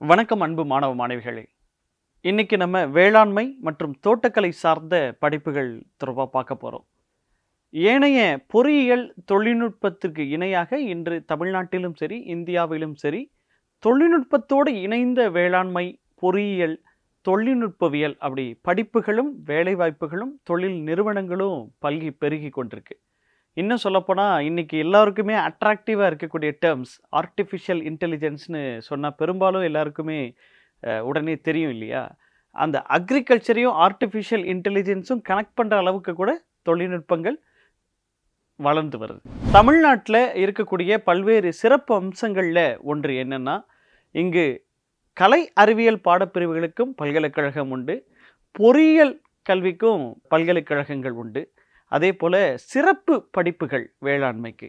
வணக்கம் அன்பு மாணவ மாணவிகளே. இன்னைக்கு நம்ம வேளாண்மை மற்றும் தோட்டக்கலை சார்ந்த படிப்புகள் தொடர்பாக பார்க்க போகிறோம் ஏனைய பொறியியல் தொழில்நுட்பத்திற்கு இணையாக இன்று தமிழ்நாட்டிலும் சரி இந்தியாவிலும் சரி தொழில்நுட்பத்தோடு இணைந்த வேளாண்மை பொறியியல் தொழில்நுட்பவியல் அப்படி படிப்புகளும் வேலைவாய்ப்புகளும் தொழில் நிறுவனங்களும் பல்கி பெருகி கொண்டிருக்கு. இன்னும் சொல்லப்போனால் இன்னைக்கு எல்லாருக்குமே அட்ராக்டிவாக இருக்கக்கூடிய டேர்ம்ஸ் ஆர்டிஃபிஷியல் இன்டெலிஜென்ஸ்னு சொன்னால் பெரும்பாலும் எல்லாருக்குமே உடனே தெரியும் இல்லையா? அந்த அக்ரிகல்ச்சரையும் ஆர்டிஃபிஷியல் இன்டெலிஜென்ஸும் கனெக்ட் பண்ணுற அளவுக்கு கூட தொழில்நுட்பங்கள் வளர்ந்து வருது. தமிழ்நாட்டில் இருக்கக்கூடிய பல்வேறு சிறப்பு அம்சங்களில் ஒன்று என்னென்னா இங்கு கலை அறிவியல் பாடப்பிரிவுகளுக்கும் பல்கலைக்கழகம் உண்டு பொறியியல் கல்விக்கும் பல்கலைக்கழகங்கள் உண்டு. அதே போல் சிறப்பு படிப்புகள் வேளாண்மைக்கு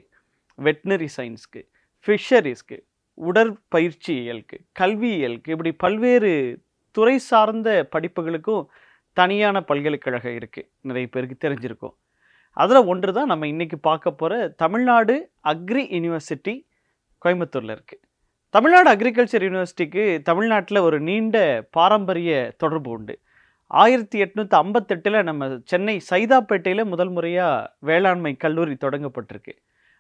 வெட்னரி சயின்ஸ்க்கு ஃபிஷரிஸ்க்கு உடற்பயிற்சியியலுக்கு கல்வியியலுக்கு இப்படி பல்வேறு துறை சார்ந்த படிப்புகளுக்கும் தனியான பல்கலைக்கழகம் இருக்குது நிறைய பேருக்கு தெரிஞ்சிருக்கும். அதில் ஒன்று தான் நம்ம இன்றைக்கி பார்க்க போகிற தமிழ்நாடு அக்ரி யூனிவர்சிட்டி கோயம்புத்தூரில் இருக்குது தமிழ்நாடு அக்ரிகல்ச்சர் யூனிவர்சிட்டிக்கு தமிழ்நாட்டில் ஒரு நீண்ட பாரம்பரிய தொடர்பு உண்டு. ஆயிரத்தி எட்நூற்றி ஐம்பத்தெட்டில் நம்ம சென்னை சைதாப்பேட்டையில் முதல் முறையாக வேளாண்மை கல்லூரி தொடங்கப்பட்டிருக்கு.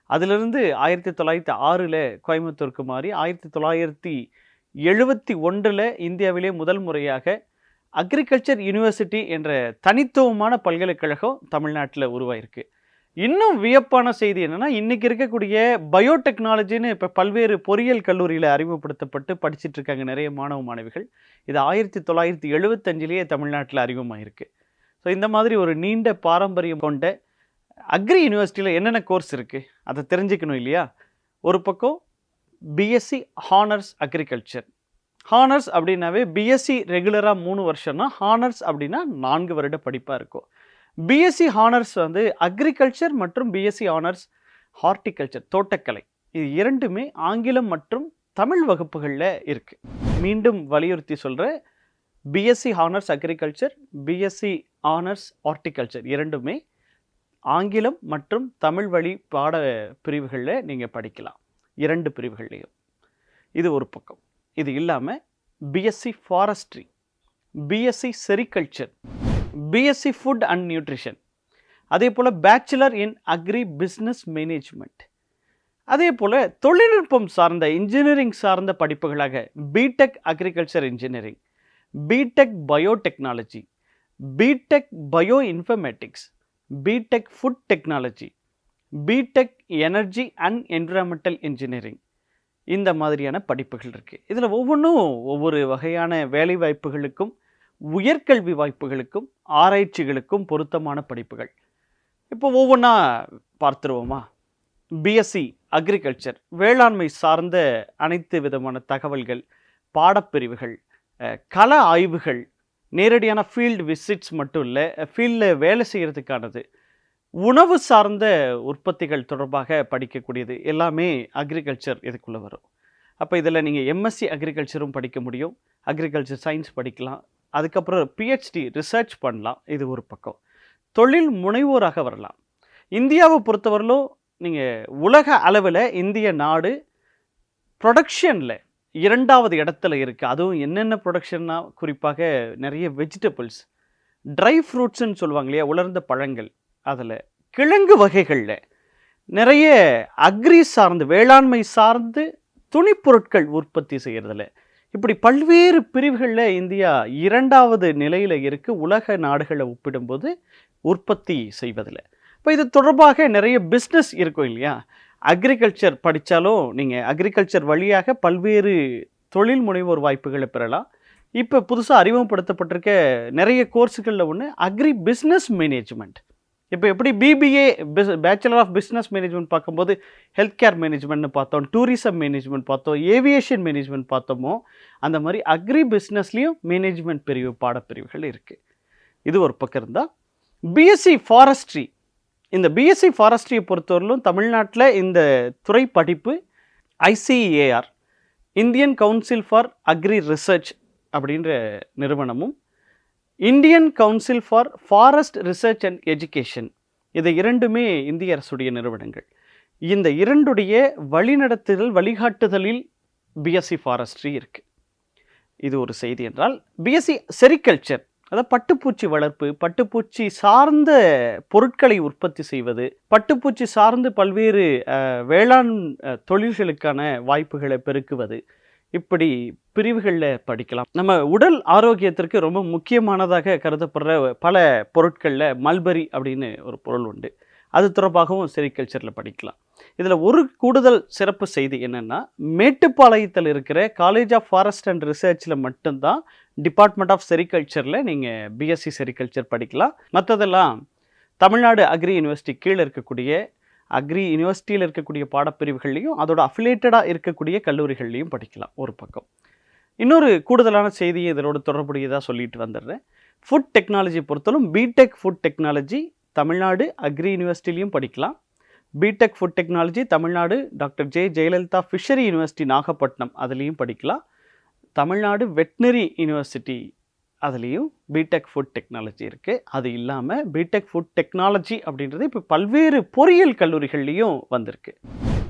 அதிலிருந்து ஆயிரத்தி தொள்ளாயிரத்தி ஆறில் கோயம்புத்தூருக்கு மாறி ஆயிரத்தி தொள்ளாயிரத்தி எழுபத்தி ஒன்றில் இந்தியாவிலே முதல் முறையாக அக்ரிகல்ச்சர் யூனிவர்சிட்டி என்ற தனித்துவமான பல்கலைக்கழகம் தமிழ்நாட்டில் உருவாயிருக்கு. இன்னும் வியப்பான செய்தி என்னென்னா இன்றைக்கி இருக்கக்கூடிய பயோடெக்னாலஜின்னு இப்போ பல்வேறு பொறியியல் கல்லூரியில் அறிமுகப்படுத்தப்பட்டு படிச்சுட்டு இருக்காங்க நிறைய மாணவ மாணவிகள். இது ஆயிரத்தி தொள்ளாயிரத்தி எழுபத்தஞ்சிலேயே தமிழ்நாட்டில் அறிமுகமாயிருக்கு. ஸோ இந்த மாதிரி ஒரு நீண்ட பாரம்பரியம் கொண்ட அக்ரி யூனிவர்சிட்டியில் என்னென்ன கோர்ஸ் இருக்குது அதை தெரிஞ்சுக்கணும் இல்லையா? ஒரு பக்கம் பிஎஸ்சி ஹானர்ஸ் அக்ரிகல்ச்சர் ஹானர்ஸ் அப்படின்னாவே பிஎஸ்சி ரெகுலராக மூணு வருஷம்னா ஹானர்ஸ் அப்படின்னா நான்கு வருட படிப்பாக இருக்கும். பிஎஸ்சி ஹானர்ஸ் வந்து அக்ரிகல்ச்சர் மற்றும் பிஎஸ்சி ஹானர்ஸ் ஹார்டிகல்ச்சர் தோட்டக்கலை. இது இரண்டுமே ஆங்கிலம் மற்றும் தமிழ் வகுப்புகளில் இருக்குது மீண்டும் வலியுறுத்தி சொல்கிறேன் BSc honours agriculture BSc honours horticulture இரண்டுமே ஆங்கிலம் மற்றும் தமிழ் வழி பாட பிரிவுகளில் நீங்கள் படிக்கலாம். இரண்டு பிரிவுகள்லேயும். இது ஒரு பக்கம். இது இல்லாமல் BSc forestry BSc sericulture BSc food and nutrition அதே போல் bachelor in agribusiness management அதே போல் தொழில்நுட்பம் சார்ந்த இன்ஜினியரிங் சார்ந்த படிப்புகளாக BTech agriculture engineering BTech biotechnology BTech bioinformatics BTech food technology BTech energy and environmental engineering இந்த மாதிரியான படிப்புகள் இருக்குது இதில் ஒவ்வொன்றும் ஒவ்வொரு வகையான வேலை வாய்ப்புகளுக்கும் உயர்கல்வி வாய்ப்புகளுக்கும் ஆராய்ச்சிகளுக்கும் பொருத்தமான படிப்புகள். இப்போ ஒவ்வொன்றா பார்த்துருவோமா? பிஎஸ்சி அக்ரிகல்ச்சர் வேளாண்மை சார்ந்த அனைத்து விதமான தகவல்கள் பாடப்பிரிவுகள் கல கள ஆய்வுகள் நேரடியான ஃபீல்டு விசிட்ஸ் மட்டும் இல்லை ஃபீல்டில் வேலை செய்கிறதுக்கானது உணவு சார்ந்த உற்பத்திகள் தொடர்பாக படிக்கக்கூடியது எல்லாமே அக்ரிகல்ச்சர் இதுக்குள்ளே வரும். அப்போ இதில் நீங்கள் எம்எஸ்சி அக்ரிகல்ச்சரும் படிக்க முடியும் அக்ரிகல்ச்சர் சயின்ஸ் படிக்கலாம் அதுக்கப்புறம் பிஹெச்டி ரிசர்ச் பண்ணலாம். இது ஒரு பக்கம். தொழில் முனைவோராக வரலாம். இந்தியாவை பொறுத்தவரையிலும் நீங்கள் உலக அளவில் இந்திய நாடு ப்ரொடக்ஷனில் இரண்டாவது இடத்துல இருக்குது அதுவும் என்னென்ன ப்ரொடக்ஷன்னா குறிப்பாக நிறைய வெஜிடபிள்ஸ் ட்ரை ஃப்ரூட்ஸ்ன்னு சொல்லுவாங்க இல்லையா உலர்ந்த பழங்கள். அதில் கிழங்கு வகைகளில் நிறைய அக்ரி சார்ந்து வேளாண்மை சார்ந்து துணிப்பொருட்கள் உற்பத்தி செய்கிறதுல இப்படி பல்வேறு பிரிவுகளில் இந்தியா இரண்டாவது நிலையில் இருக்குது உலக நாடுகளை ஒப்பிடும்போது உற்பத்தி செய்வதில் இப்போ இது தொடர்பாக நிறைய பிஸ்னஸ் இருக்கும் இல்லையா? அக்ரிகல்ச்சர் படித்தாலும் நீங்கள் அக்ரிகல்ச்சர் வழியாக பல்வேறு தொழில் முனைவோர் வாய்ப்புகளை பெறலாம். இப்போ புதுசாக அறிமுகப்படுத்தப்பட்டிருக்க நிறைய கோர்ஸுகளில் ஒன்று அக்ரி பிஸ்னஸ் மேனேஜ்மெண்ட் இப்போ எப்படி BBA biz bachelor of business management பார்க்கும்போது ஹெல்த் கேர் மேனேஜ்மெண்ட்னு பார்த்தோம் டூரிசம் மேனேஜ்மெண்ட் பார்த்தோம் ஏவியேஷன் மேனேஜ்மெண்ட் பார்த்தோமோ அந்த மாதிரி அக்ரி பிஸ்னஸ்லேயும் மேனேஜ்மெண்ட் பிரிவு பாடப்பிரிவுகள் இருக்குது இது ஒரு பக்கம் இருந்தால் பிஎஸ்சி ஃபாரஸ்ட்ரி இந்த பிஎஸ்சி ஃபாரஸ்ட்ரியை பொறுத்தவரையிலும் தமிழ்நாட்டில் இந்த துறை படிப்பு ICAR Indian council for agri research அப்படின்ற நிறுவனமும் Indian council for forest research and education இது இரண்டுமே இந்திய அரசுடைய நிறுவனங்கள். இந்த இரண்டுடைய வழிநடத்துதல் வழிகாட்டுதலில் பிஎஸ்சி ஃபாரஸ்ட்ரி இருக்குது இது ஒரு செய்தி என்றால் பிஎஸ்சி செரிகல்ச்சர் அதாவது பட்டுப்பூச்சி வளர்ப்பு பட்டுப்பூச்சி சார்ந்த பொருட்களை உற்பத்தி செய்வது பட்டுப்பூச்சி சார்ந்து பல்வேறு வேளாண் தொழில்களுக்கான வாய்ப்புகளை பெருக்குவது இப்படி பிரிவுகளில் படிக்கலாம். நம்ம உடல் ஆரோக்கியத்திற்கு ரொம்ப முக்கியமானதாக கருதப்படுற பல பொருட்களில் மல்பரி அப்படின்னு ஒரு பொருள் உண்டு. அது தொடர்பாகவும் செரிகல்ச்சரில் படிக்கலாம். இதில் ஒரு கூடுதல் சிறப்பு செய்தி என்னென்னா மேட்டுப்பாளையத்தில் இருக்கிற காலேஜ் ஆஃப் ஃபாரஸ்ட் அண்ட் ரிசர்ச்சில் மட்டும்தான் டிபார்ட்மெண்ட் ஆஃப் செரிகல்ச்சரில் நீங்கள் பிஎஸ்சி செரிகல்ச்சர் படிக்கலாம். மற்றதெல்லாம் தமிழ்நாடு அக்ரி யூனிவர்சிட்டி கீழே இருக்கக்கூடிய அக்ரி யூனிவர்சிட்டியில் இருக்கக்கூடிய பாடப்பிரிவுகள்லையும் அதோட அஃபிலேட்டடாக இருக்கக்கூடிய கல்லூரிகள்லையும் படிக்கலாம் ஒரு பக்கம். இன்னொரு கூடுதலான செய்தியை இதனோட தொடர்புடையதாக சொல்லிட்டு வந்துடுறேன். Food technology பொறுத்தலும் BTech food technology Tamil Nadu agri யூனிவர்சிட்டிலையும் படிக்கலாம். BTech food technology Tamil Nadu doctor J. Jayalalithaa fishery university Nagapattinam அதுலேயும் படிக்கலாம். தமிழ்நாடு வெட்னரி யூனிவர்சிட்டி அதுலேயும் பிடெக் ஃபுட் டெக்னாலஜி இருக்குது அது இல்லாமல் பிடெக் ஃபுட் டெக்னாலஜி அப்படின்றது இப்போ பல்வேறு பொறியியல் கல்லூரிகள்லேயும் வந்திருக்கு.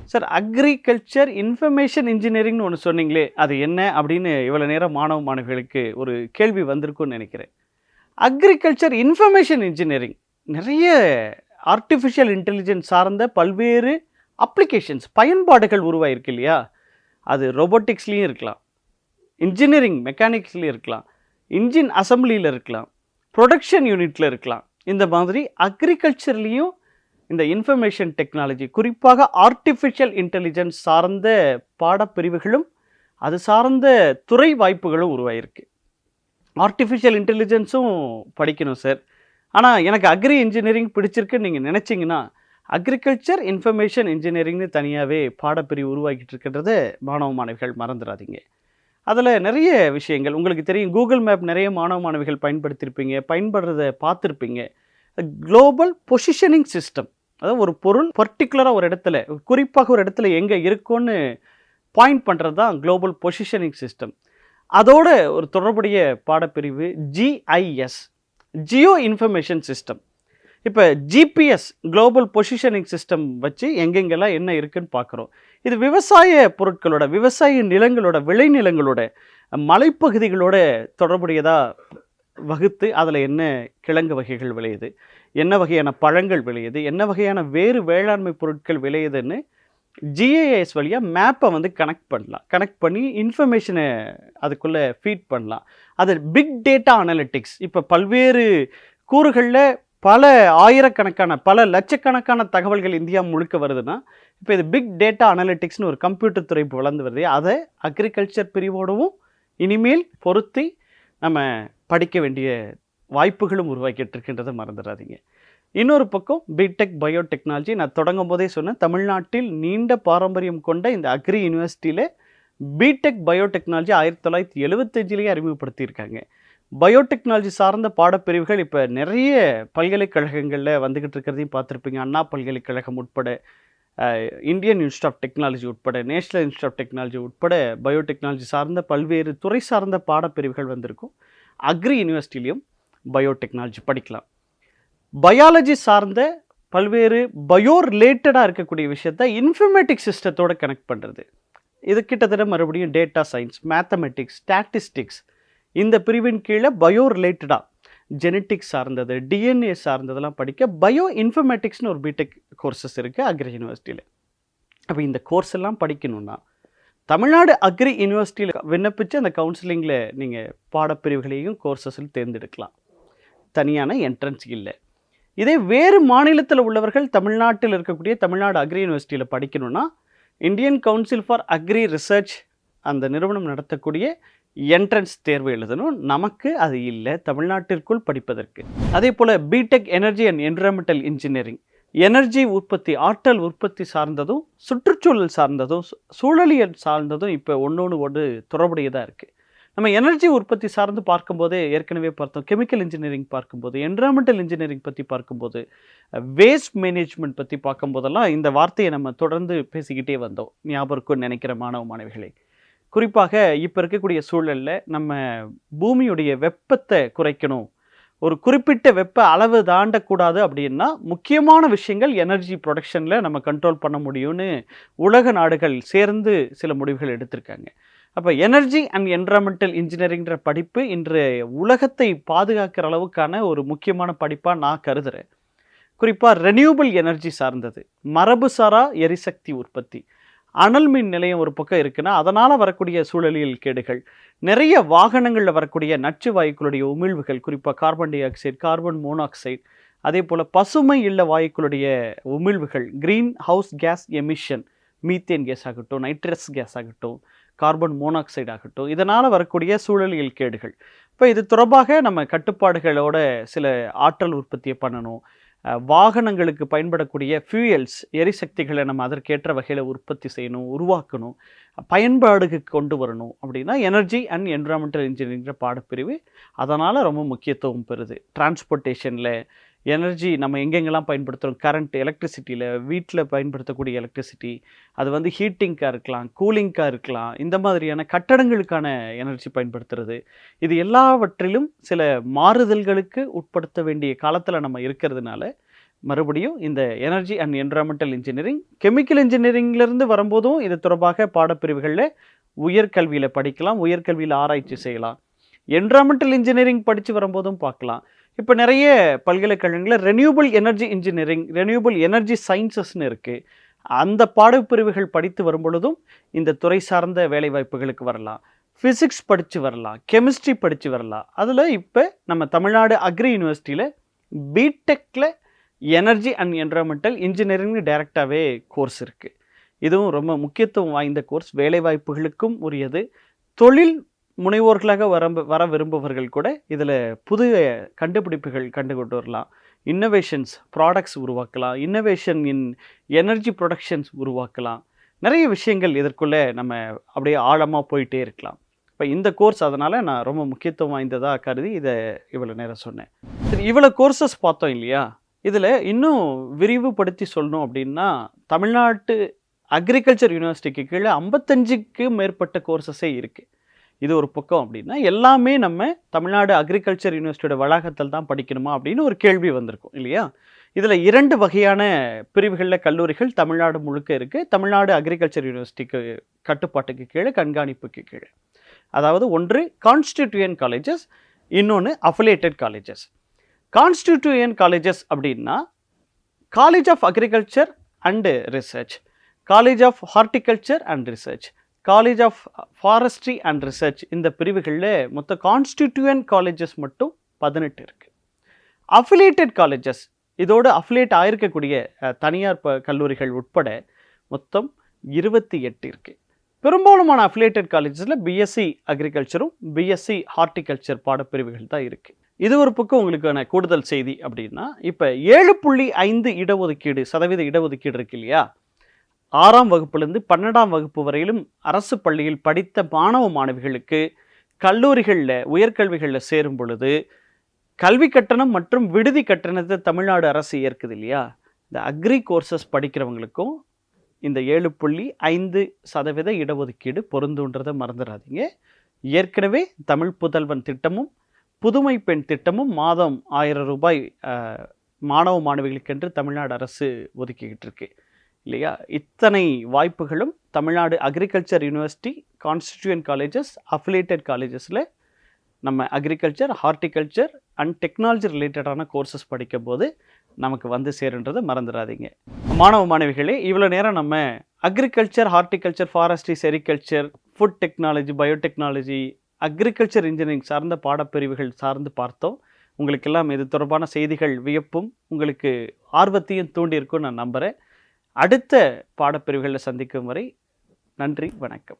சார் அக்ரிகல்ச்சர் இன்ஃபர்மேஷன் இன்ஜினியரிங்னு ஒன்று சொன்னீங்களே அது என்ன அப்படின்னு இவ்வளோ நேரம் மாணவ மாணவிகளுக்கு ஒரு கேள்வி வந்திருக்கும்னு நினைக்கிறேன். அக்ரிகல்ச்சர் இன்ஃபர்மேஷன் இன்ஜினியரிங் நிறைய ஆர்டிஃபிஷியல் இன்டெலிஜென்ஸ் சார்ந்த பல்வேறு அப்ளிகேஷன்ஸ் பயன்பாடுகள் உருவாயிருக்கு இல்லையா? அது ரொபோட்டிக்ஸ்லேயும் இருக்கலாம். இன்ஜினியரிங் மெக்கானிக்ஸ்லேயும் இருக்கலாம். இன்ஜின் அசம்பிளியில் இருக்கலாம் ப்ரொடக்ஷன் யூனிட்டில் இருக்கலாம். இந்த மாதிரி அக்ரிகல்ச்சர்லேயும் இந்த இன்ஃபர்மேஷன் டெக்னாலஜி குறிப்பாக ஆர்டிஃபிஷியல் இன்டெலிஜென்ஸ் சார்ந்த பாடப்பிரிவுகளும் அது சார்ந்த துறை வாய்ப்புகளும் உருவாயிருக்கு. ஆர்டிஃபிஷியல் இன்டெலிஜென்ஸும் படிக்கணும் சார் ஆனால் எனக்கு அக்ரி இன்ஜினியரிங் பிடிச்சிருக்குன்னு நீங்கள் நினச்சிங்கன்னா அக்ரிகல்ச்சர் இன்ஃபர்மேஷன் இன்ஜினியரிங்னு தனியாகவே பாடப்பிரிவு உருவாக்கிட்டு இருக்கின்றத மாணவ மாணவிகள் மறந்துடாதீங்க அதில் நிறைய விஷயங்கள். உங்களுக்கு தெரியும் கூகுள் மேப் நிறைய மாணவ மாணவிகள் பயன்படுத்தியிருப்பீங்க பயன்படுறத பார்த்துருப்பீங்க. குளோபல் பொசிஷனிங் சிஸ்டம் அதாவது ஒரு பொருள் பர்டிகுலராக ஒரு இடத்துல குறிப்பாக ஒரு இடத்துல எங்கே இருக்கும்னு பாயிண்ட் பண்ணுறது தான் குளோபல் பொசிஷனிங் சிஸ்டம் அதோட ஒரு தொடர்புடைய பாடப்பிரிவு ஜிஐஎஸ் ஜியோ இன்ஃபர்மேஷன் சிஸ்டம் இப்போ ஜிபிஎஸ் குளோபல் பொசிஷனிங் சிஸ்டம் வச்சு எங்கெங்கெல்லாம் என்ன இருக்குன்னு பார்க்குறோம். இது விவசாய பொருட்களோட விவசாய நிலங்களோட விளைநிலங்களோட மலைப்பகுதிகளோட தொடர்புடையதாக வகுத்து அதில் என்ன கிழங்கு வகைகள் விளையுது என்ன வகையான பழங்கள் விளையுது என்ன வகையான வேறு வேளாண்மை பொருட்கள் விளையுதுன்னு ஜிஏஎஸ் வழியாக மேப்பை வந்து கனெக்ட் பண்ணலாம். கனெக்ட் பண்ணி இன்ஃபர்மேஷனை அதுக்குள்ளே ஃபீட் பண்ணலாம். அது பிக் டேட்டா அனலிட்டிக்ஸ் இப்போ பல்வேறு கூறுகளில் பல ஆயிரக்கணக்கான பல லட்சக்கணக்கான தகவல்கள் இந்தியா முழுக்க வருதுன்னா இப்போ இது பிக் டேட்டா அனலிட்டிக்ஸ்னு ஒரு கம்ப்யூட்டர் துறை இப்போ வளர்ந்து வருது. அதை அக்ரிகல்ச்சர் பிரிவோடவும் இனிமேல் பொருத்தி நம்ம படிக்க வேண்டிய வாய்ப்புகளும் உருவாக்கிட்டு இருக்கின்றதை மறந்துடாதீங்க. இன்னொரு பக்கம் பிடெக் பயோடெக்னாலஜி நான் தொடங்கும் போதே சொன்னேன் தமிழ்நாட்டில் நீண்ட பாரம்பரியம் கொண்ட இந்த அக்ரி யூனிவர்சிட்டியில் பிடெக் பயோடெக்னாலஜி ஆயிரத்தி தொள்ளாயிரத்தி எழுபத்தஞ்சிலேயே அறிமுகப்படுத்தியிருக்காங்க. பயோடெக்னாலஜி சார்ந்த பாடப்பிரிவுகள் இப்போ நிறைய பல்கலைக்கழகங்களில் வந்துக்கிட்டு இருக்கிறதையும் பார்த்துருப்பீங்க. அண்ணா பல்கலைக்கழகம் உட்பட இந்தியன் இன்ஸ்டியூட் ஆஃப் டெக்னாலஜி உட்பட நேஷனல் இன்ஸ்டியூட் ஆஃப் டெக்னாலஜி உட்பட பயோடெக்னாலஜி சார்ந்த பல்வேறு துறை சார்ந்த பாடப்பிரிவுகள் வந்திருக்கும். அக்ரி யூனிவர்சிட்டிலையும் பயோடெக்னாலஜி படிக்கலாம். பயாலஜி சார்ந்த பல்வேறு பயோ ரிலேட்டடாக இருக்கக்கூடிய விஷயத்த இன்ஃபர்மேட்டிக் சிஸ்டத்தோட கனெக்ட் பண்ணுறது இது கிட்டத்தட்ட மறுபடியும் டேட்டா சயின்ஸ் மேத்தமெட்டிக்ஸ் ஸ்டாட்டிஸ்டிக்ஸ் இந்த பிரிவின் கீழே பயோ ரிலேட்டடாக ஜெனட்டிக்ஸ் சார்ந்தது டிஎன்ஏ சார்ந்ததெல்லாம் படிக்க பயோ இன்ஃபர்மேட்டிக்ஸ்னு ஒரு பிடெக் கோர்சஸ் இருக்குது அக்ரி யூனிவர்சிட்டியில் அப்போ இந்த கோர்ஸ் எல்லாம் படிக்கணும்னா தமிழ்நாடு அக்ரி யூனிவர்சிட்டியில் விண்ணப்பித்து அந்த கவுன்சிலிங்கில் நீங்கள் பாடப்பிரிவுகளையும் கோர்சஸில் தேர்ந்தெடுக்கலாம். தனியான என்ட்ரன்ஸ் இல்லை. இதே வேறு மாநிலத்தில் உள்ளவர்கள் தமிழ்நாட்டில் இருக்கக்கூடிய தமிழ்நாடு அக்ரி யூனிவர்சிட்டியில் படிக்கணும்னா Indian council for agri research அந்த நிறுவனம் நடத்தக்கூடிய என்ட்ரன்ஸ் தேர்வு எழுதணும். நமக்கு அது இல்லை. தமிழ்நாட்டிற்குள் படிப்பதற்கு. அதே போல் BTech energy and environmental engineering energy உற்பத்தி ஆற்றல் உற்பத்தி சார்ந்ததும் சுற்றுச்சூழல் சார்ந்ததும் சூழலியல் சார்ந்ததும் இப்போ ஒன்றோடு ஒன்று தொடர்புடையதாக இருக்குது நம்ம எனர்ஜி உற்பத்தி சார்ந்து பார்க்கும்போதே ஏற்கனவே பார்த்தோம். கெமிக்கல் இன்ஜினியரிங் பார்க்கும்போது என்விரான்மெண்டல் இன்ஜினியரிங் பற்றி பார்க்கும்போது வேஸ்ட் மேனேஜ்மெண்ட் பற்றி பார்க்கும்போதெல்லாம் இந்த வார்த்தையை நம்ம தொடர்ந்து பேசிக்கிட்டே வந்தோம். ஞாபகம் நினைக்கிற மாணவ மாணவிகளை. குறிப்பாக இப்போ இருக்கக்கூடிய சூழலில் நம்ம பூமியுடைய வெப்பத்தை குறைக்கணும். ஒரு குறிப்பிட்ட வெப்ப அளவு தாண்டக்கூடாது அப்படின்னா முக்கியமான விஷயங்கள் எனர்ஜி ப்ரொடக்ஷனில் நம்ம கண்ட்ரோல் பண்ண முடியும்னு உலக நாடுகள் சேர்ந்து சில முடிவுகள் எடுத்திருக்காங்க. அப்போ எனர்ஜி அண்ட் என்வரான்மெண்டல் இன்ஜினியரிங்கிற படிப்பு இன்று உலகத்தை பாதுகாக்கிற அளவுக்கான ஒரு முக்கியமான படிப்பாக நான் கருதுகிறேன் குறிப்பாக ரெனியூபிள் எனர்ஜி சார்ந்தது. மரபுசாரா எரிசக்தி உற்பத்தி. அனல் மின் நிலையம் ஒரு பக்கம் இருக்குன்னா அதனால் வரக்கூடிய சூழலியல் கேடுகள். நிறைய வாகனங்களில் வரக்கூடிய நச்சு வாயுக்களுடைய உமிழ்வுகள் குறிப்பாக carbon dioxide carbon monoxide அதே போல் பசுமை இல்ல வாயுக்களுடைய உமிழ்வுகள் greenhouse gas emission methane gas ஆகட்டும் நைட்ரஸ் கேஸ் ஆகட்டும் கார்பன் மோனாக்சைடு ஆகட்டும் இதனால் வரக்கூடிய சூழலியல் கேடுகள். இப்போ இது தொடர்பாக நம்ம கட்டுப்பாடுகளோட சில ஆற்றல் உற்பத்தியை பண்ணணும். வாகனங்களுக்கு பயன்படக்கூடிய ஃபியூயல்ஸ் எரிசக்திகளை நம்ம அதற்கேற்ற வகையில் உற்பத்தி செய்யணும் உருவாக்கணும் பயன்பாடுக்கு கொண்டு வரணும் அப்படின்னா எனர்ஜி அண்ட் என்விரான்மெண்டல் இன்ஜினியரிங்கிற பாடப்பிரிவு அதனால் ரொம்ப முக்கியத்துவம் பெறுது. டிரான்ஸ்போர்ட்டேஷனில் எனர்ஜி நம்ம எங்கெங்கெல்லாம் பயன்படுத்துகிறோம் கரண்ட் எலக்ட்ரிசிட்டியில் வீட்டில் பயன்படுத்தக்கூடிய எலக்ட்ரிசிட்டி அது வந்து ஹீட்டிங்காக இருக்கலாம் கூலிங்காக இருக்கலாம் இந்த மாதிரியான கட்டடங்களுக்கான எனர்ஜி பயன்படுத்துறது. இது எல்லாவற்றிலும் சில மாறுதல்களுக்கு உட்படுத்த வேண்டிய காலத்தில் நம்ம இருக்கிறதுனால மறுபடியும் இந்த energy and environmental engineering chemical இன்ஜினியரிங்லேருந்து வரும்போதும் இது தொடர்பாக பாடப்பிரிவுகளில் உயர்கல்வியில் படிக்கலாம் உயர்கல்வியில் ஆராய்ச்சி செய்யலாம். என்விரான்மெண்டல் இன்ஜினியரிங் படித்து வரும்போதும் பார்க்கலாம். இப்போ நிறைய பல்கலைக்கழகங்களில் renewable energy engineering renewable energy சயின்சஸ்னு இருக்குது அந்த பாடப்பிரிவுகள் படித்து வரும்பொழுதும் இந்த துறை சார்ந்த வேலைவாய்ப்புகளுக்கு வரலாம். ஃபிசிக்ஸ் படித்து வரலாம் கெமிஸ்ட்ரி படித்து வரலாம். அதில் இப்போ நம்ம தமிழ்நாடு அக்ரி யூனிவர்சிட்டியில் பிடெக்கில் எனர்ஜி அண்ட் என்வரான்மெண்டல் இன்ஜினியரிங் டைரெக்டாகவே கோர்ஸ் இருக்குது இதுவும் ரொம்ப முக்கியத்துவம் வாய்ந்த கோர்ஸ் வேலைவாய்ப்புகளுக்கும் உரியது. தொழில் முனைவோர்களாக வர வர விரும்புபவர்கள் கூட இதில் புதிய கண்டுபிடிப்புகள் கண்டு கொண்டு வரலாம். இன்னோவேஷன்ஸ் ப்ராடக்ட்ஸ் உருவாக்கலாம். இன்னோவேஷன் இன் எனர்ஜி ப்ரொடக்ஷன்ஸ் உருவாக்கலாம். நிறைய விஷயங்கள் இதற்குள்ளே நம்ம அப்படியே ஆழமாக போயிட்டே இருக்கலாம். இப்போ இந்த கோர்ஸ் அதனால் நான் ரொம்ப முக்கியத்துவம் வாய்ந்ததாக கருதி இதை இவ்வளோ நேரம் சொன்னேன். சரி இவ்வளோ கோர்சஸ் பார்த்தோம் இல்லையா? இதில் இன்னும் விரிவுபடுத்தி சொல்லணும் அப்படின்னா தமிழ்நாட்டு அக்ரிகல்ச்சர் யூனிவர்சிட்டிக்கு கீழே ஐம்பத்தஞ்சுக்கு மேற்பட்ட கோர்சஸே இருக்குது இது ஒரு பக்கம் அப்படின்னா எல்லாமே நம்ம தமிழ்நாடு அக்ரிகல்ச்சர் யூனிவர்சிட்டியோட வளாகத்தில் தான் படிக்கணுமா அப்படின்னு ஒரு கேள்வி வந்திருக்கும் இல்லையா? இதில் இரண்டு வகையான பிரிவுகளில் கல்லூரிகள் தமிழ்நாடு முழுக்க இருக்குது தமிழ்நாடு அக்ரிகல்ச்சர் யூனிவர்சிட்டிக்கு கட்டுப்பாட்டுக்கு கீழே கண்காணிப்புக்கு கீழே. அதாவது ஒன்று கான்ஸ்டிடியூயன் காலேஜஸ் இன்னொன்று அஃபிலேட்டட் காலேஜஸ் கான்ஸ்டிடியூயன் காலேஜஸ் அப்படின்னா college of agriculture and research college of horticulture and research college of forestry and research இந்த பிரிவுகளில் மொத்த கான்ஸ்டிடியூயன் காலேஜஸ் மட்டும் பதினெட்டு இருக்குது அஃபிலேட்டட் காலேஜஸ் இதோடு அஃபிலேட் ஆயிருக்கக்கூடிய தனியார் ப கல்லூரிகள் உட்பட மொத்தம் இருபத்தி எட்டு இருக்குது பெரும்பாலுமான அஃபிலேட்டட் காலேஜஸில் பிஎஸ்சி அக்ரிகல்ச்சரும் பிஎஸ்சி ஹார்டிகல்ச்சர் பாடப்பிரிவுகள் தான் இருக்குது இது ஒரு பக்கம் உங்களுக்கான கூடுதல் செய்தி அப்படின்னா இப்போ ஏழு புள்ளி ஐந்து இடஒதுக்கீடு சதவீத இடஒதுக்கீடு இருக்கு இல்லையா? ஆறாம் வகுப்புலேருந்து பன்னெண்டாம் வகுப்பு வரையிலும் அரசு பள்ளியில் படித்த மாணவ மாணவிகளுக்கு கல்லூரிகளில் உயர்கல்விகளில் சேரும் பொழுது கல்வி கட்டணம் மற்றும் விடுதி கட்டணத்தை தமிழ்நாடு அரசு ஏற்குது இல்லையா? இந்த அக்ரி கோர்சஸ் படிக்கிறவங்களுக்கும் இந்த ஏழு புள்ளி ஐந்து சதவீத இடஒதுக்கீடு பொருந்துன்றதை மறந்துடாதீங்க. ஏற்கனவே தமிழ் புதல்வன் திட்டமும் புதுமை பெண் திட்டமும் மாதம் ஆயிரம் ரூபாய் மாணவ மாணவிகளுக்கென்று தமிழ்நாடு அரசு ஒதுக்கிக்கிட்டு இருக்குது இல்லையா? இத்தனை வாய்ப்புகளும் Tamil Nadu agriculture university constituent colleges affiliated காலேஜஸில் நம்ம அக்ரிகல்ச்சர் ஹார்டிகல்ச்சர் அண்ட் டெக்னாலஜி ரிலேட்டடான கோர்சஸ் படிக்கும் போது நமக்கு வந்து சேருன்றதை மறந்துடாதீங்க. மாணவ மாணவிகளே இவ்வளோ நேரம் நம்ம agriculture horticulture forestry sericulture food technology biotechnology agriculture engineering சார்ந்த பாடப்பிரிவுகள் சார்ந்து பார்த்தோம். உங்களுக்கெல்லாம் இது தொடர்பான செய்திகள் வியப்பும் உங்களுக்கு ஆர்வத்தையும் தூண்டியிருக்கும் நான் நம்புகிறேன் அடுத்த பாடப்பிரிவுகளில் சந்திக்கும் வரை நன்றி வணக்கம்.